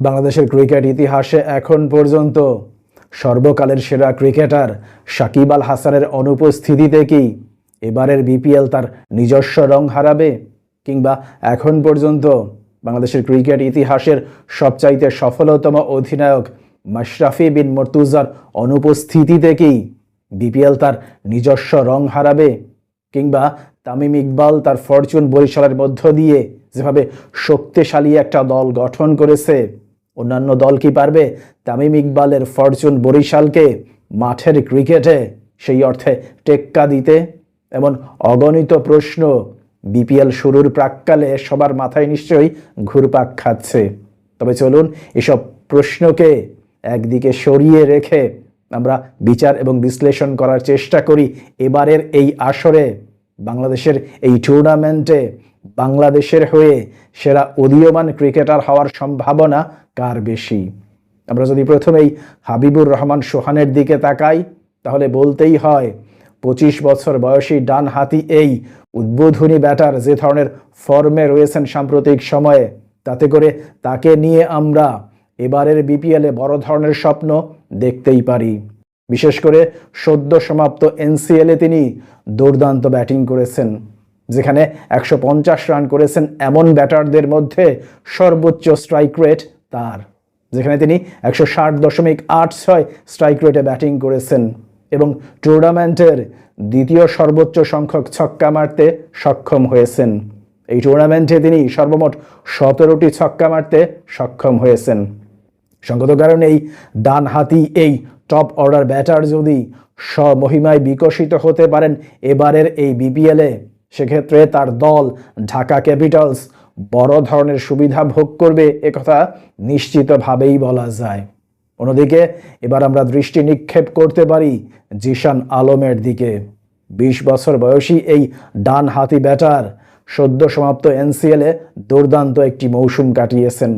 বাংলাদেশের ক্রিকেট ইতিহাসে এখন পর্যন্ত সর্বকালের সেরা ক্রিকেটার সাকিব আল হাসানের অনুপস্থিতিতে কি এবারের বিপিএল তার নিজস্ব রং হারাবে? কিংবা এখন পর্যন্ত বাংলাদেশের ক্রিকেট ইতিহাসের সবচাইতে সফলতম অধিনায়ক মাশরাফি বিন মর্তুজার অনুপস্থিতিতে কি বিপিএল তার নিজস্ব রং হারাবে? কিংবা তামিম ইকবাল তার ফরচুন বরিশালের মধ্য দিয়ে যেভাবে শক্তিশালী একটা দল গঠন করেছে, অন্যান্য দল কি পারবে? তামিম ইকবালের ফরচুন বরিশালকে মাঠের ক্রিকেটে সেই অর্থে টেক্কা দিতে? এমন অগণিত প্রশ্ন বিপিএল শুরুর প্রাককালে সবার মাথায় নিশ্চয়ই ঘুরপাক খাচ্ছে। তবে চলুন এসব প্রশ্নকে একদিকে সরিয়ে রেখে আমরা বিচার এবং বিশ্লেষণ করার চেষ্টা করি। এবারের এই আসরে বাংলাদেশের এই টুর্নামেন্টে বাংলাদেশের হয়ে সেরা উদীয়মান ক্রিকেটার হওয়ার সম্ভাবনা কার বেশি? আমরা যদি প্রথমেই হাবিবুর রহমান সোহানের দিকে তাকাই, তাহলে বলতেই হয়, পঁচিশ বছর বয়সী ডান হাতি এই উদ্বোধনী ব্যাটার যে ধরনের ফর্মে রয়েছেন সাম্প্রতিক সময়ে, তাতে করে তাকে নিয়ে আমরা এবারের বিপিএলে বড় ধরনের স্বপ্ন দেখতেই পারি। বিশেষ করে সদ্য সমাপ্ত এনসিএলে তিনি দুর্দান্ত ব্যাটিং করেছেন, যেখানে একশো পঞ্চাশ রান করেছেন এমন ব্যাটারদের মধ্যে সর্বোচ্চ স্ট্রাইক রেট তার, যেখানে তিনি একশো ষাট দশমিক আট ছয় স্ট্রাইক রেটে ব্যাটিং করেছেন এবং টুর্নামেন্টের দ্বিতীয় সর্বোচ্চ সংখ্যক ছক্কা মারতে সক্ষম হয়েছেন। এই টুর্নামেন্টে তিনি সর্বমোট সতেরোটি ছক্কা মারতে সক্ষম হয়েছেন। সঙ্গত কারণেই ডান হাতি, এই টপ অর্ডার ব্যাটার যদি স্বমহিমায় বিকশিত হতে পারেন এবারের এই বিপিএলে সেক্ষেত্রে তার দল ঢাকা ক্যাপিটালস বড় ধরনের সুবিধা ভোগ করবে একথা নিশ্চিতভাবেই বলা যায়। অন্যদিকে এবার আমরা দৃষ্টি নিক্ষেপ করতে পারি জিশান আলমের দিকে। বিশ বছর বয়সী এই ডান হাতি ব্যাটার সদ্য সমাপ্ত এনসিএলে দুর্দান্ত একটি মৌসুম কাটিয়েছেন।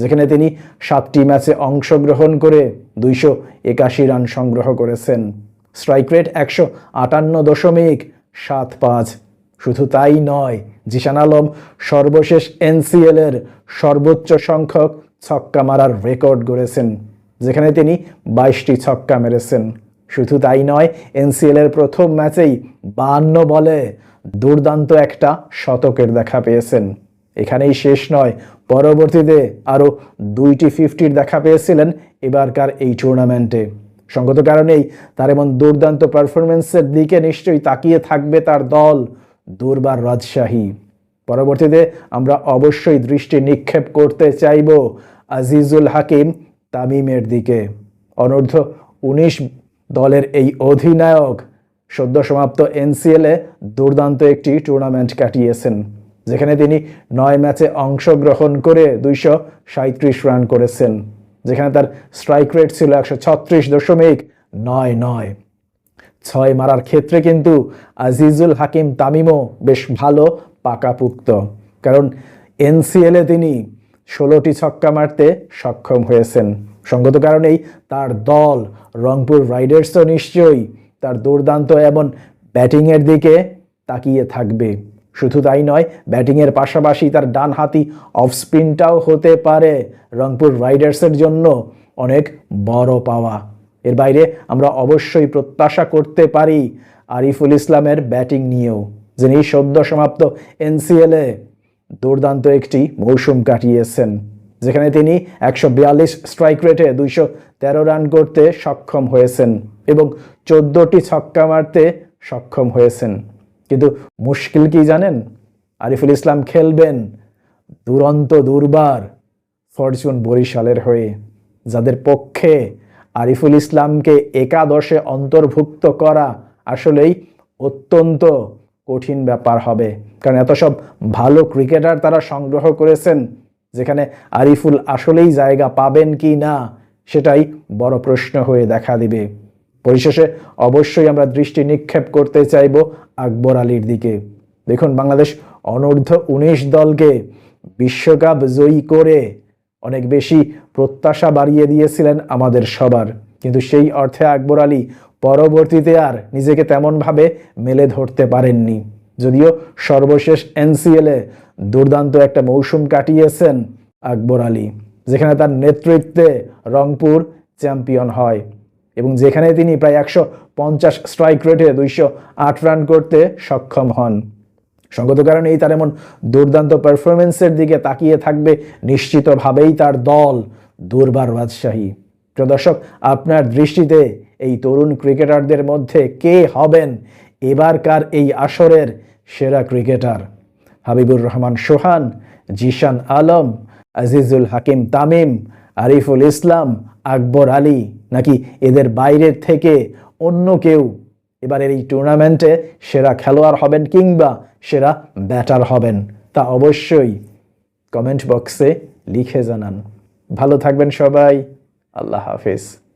যেখানে তিনি সাতটি ম্যাচে অংশগ্রহণ করে দুইশো একাশি রান সংগ্রহ করেছেন। স্ট্রাইক রেট একশো আটান্ন দশমিক সাত পাঁচ। শুধু তাই নয়, জিশান আলম সর্বশেষ এনসিএলের সর্বোচ্চ সংখ্যক ছক্কা মারার রেকর্ড গড়েছেন, যেখানে তিনি বাইশটি ছক্কা মেরেছেন। শুধু তাই নয়, এনসিএলের প্রথম ম্যাচেই বাহান্ন বলে দুর্দান্ত একটা শতকের দেখা পেয়েছেন। এখানেই শেষ নয়। পরবর্তীতে আরও দুইটি ফিফটির দেখা পেয়েছিলেন এবারকার এই টুর্নামেন্টে সঙ্গত কারণেই তার এমন দুর্দান্ত পারফরমেন্সের দিকে নিশ্চয়ই তাকিয়ে থাকবে তার দল, দুর্বার রাজশাহী। পরবর্তীতে আমরা অবশ্যই দৃষ্টি নিক্ষেপ করতে চাইব আজিজুল হাকিম তামিমের দিকে। অনূর্ধ্ব উনিশ দলের এই অধিনায়ক সদ্য সমাপ্ত এনসিএলে দুর্দান্ত একটি টুর্নামেন্ট কাটিয়েছেন। যেখানে তিনি নয় ম্যাচে অংশগ্রহণ করে দুইশো সাঁত্রিশ রান করেছেন, যেখানে তার স্ট্রাইক রেট ছিল একশো ছত্রিশ দশমিক নয় নয়। ছয় মারার ক্ষেত্রে কিন্তু আজিজুল হাকিম তামিমও বেশ ভালো পাকাপুক্ত, কারণ এনসিএলে তিনি ষোলোটি ছক্কা মারতে সক্ষম হয়েছেন। সঙ্গত কারণেই তার দল রংপুর রাইডার্সও নিশ্চয়ই তার দুর্দান্ত এমন ব্যাটিংয়ের দিকে তাকিয়ে থাকবে। শুধু তাই নয়, ব্যাটিংয়ের পাশাপাশি তার ডান হাতি অফ স্পিনটাও হতে পারে। রংপুর রাইডার্সের জন্য অনেক বড় পাওয়া। এর বাইরে আমরা অবশ্যই প্রত্যাশা করতে পারি আরিফুল ইসলামের ব্যাটিং নিয়েও, যিনি সদ্য সমাপ্ত এনসিএলে দুর্দান্ত একটি মৌসুম কাটিয়েছেন, যেখানে তিনি একশো বিয়াল্লিশ স্ট্রাইক রেটে দুইশো তেরো রান করতে সক্ষম হয়েছেন এবং চোদ্দোটি ছক্কা মারতে সক্ষম হয়েছেন। কিন্তু মুশকিল কি জানেন? আরিফুল ইসলাম খেলবেন, দুরন্ত দুর্বার, ফরচুন বরিশালের হয়ে। যাদের পক্ষে আরিফুল ইসলামকে একাদশে অন্তর্ভুক্ত করা আসলেই অত্যন্ত কঠিন ব্যাপার হবে। কারণ এত সব ভালো ক্রিকেটার তারা সংগ্রহ করেছেন, যেখানে আরিফুল আসলেই জায়গা পাবেন কি না, সেটাই বড় প্রশ্ন হয়ে দেখা দিবে। পরিশেষে অবশ্যই আমরা দৃষ্টি নিক্ষেপ করতে চাইব আকবর আলীর দিকে। দেখুন, বাংলাদেশ অনূর্ধ্ব উনিশ দলকে বিশ্বকাপ জয়ী করে অনেক বেশি প্রত্যাশা বাড়িয়ে দিয়েছিলেন আমাদের সবার। কিন্তু সেই অর্থে আকবর আলী পরবর্তীতে আর নিজেকে তেমনভাবে মেলে ধরতে পারেননি। যদিও সর্বশেষ এনসিএলে দুর্দান্ত একটা মৌসুম কাটিয়েছেন আকবর আলী, যেখানে তার নেতৃত্বে রংপুর চ্যাম্পিয়ন হয়। এবং যেখানে তিনি প্রায় একশো পঞ্চাশ স্ট্রাইক রেটে দুইশো আট রান করতে সক্ষম হন। সঙ্গত কারণেই তার এমন দুর্দান্ত পারফরমেন্সের দিকে তাকিয়ে থাকবে নিশ্চিতভাবেই তার দল দুর্বার রাজশাহী। প্রিয় দর্শক, আপনার দৃষ্টিতে এই তরুণ ক্রিকেটারদের মধ্যে কে হবেন? এবারকার এই আসরের সেরা ক্রিকেটার হাবিবুর রহমান সোহান, জিশান আলম, আজিজুল হাকিম তামিম, আরিফুল ইসলাম আকবর আলী নাকি এদের বাইরের থেকে অন্য কেউ? এবার এই টুর্নামেন্টে সেরা খেলোয়াড় হবেন কিংবা সেরা ব্যাটার হবেন তা অবশ্যই কমেন্ট বক্সে লিখে জানান। ভালো থাকবেন সবাই। আল্লাহ হাফিজ।